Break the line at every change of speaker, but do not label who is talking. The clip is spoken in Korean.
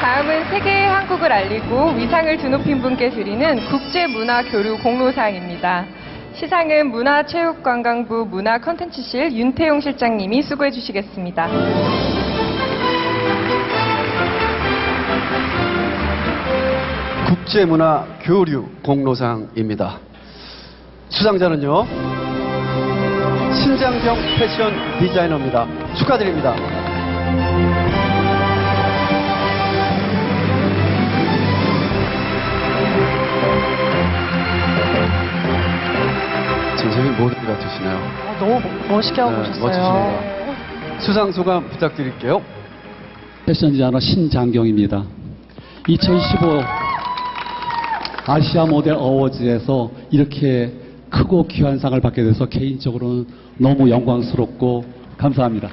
다음은 세계의 한국을 알리고 위상을 드높인 분께 드리는 국제문화교류 공로상입니다. 시상은 문화체육관광부 문화컨텐츠실 윤태용 실장님이 수고해 주시겠습니다.
국제문화 교류 공로상입니다. 수상자는요, 신장경 패션 디자이너입니다. 축하드립니다. 선생님 모델 같으시네요.
어, 너무 멋있게 하고
네,
오셨어요.
멋지십니다. 수상 소감 부탁드릴게요.
패션 디자이너 신장경입니다. 2015 아시아 모델 어워즈에서 이렇게 크고 귀한 상을 받게 돼서 개인적으로는 너무 영광스럽고 감사합니다.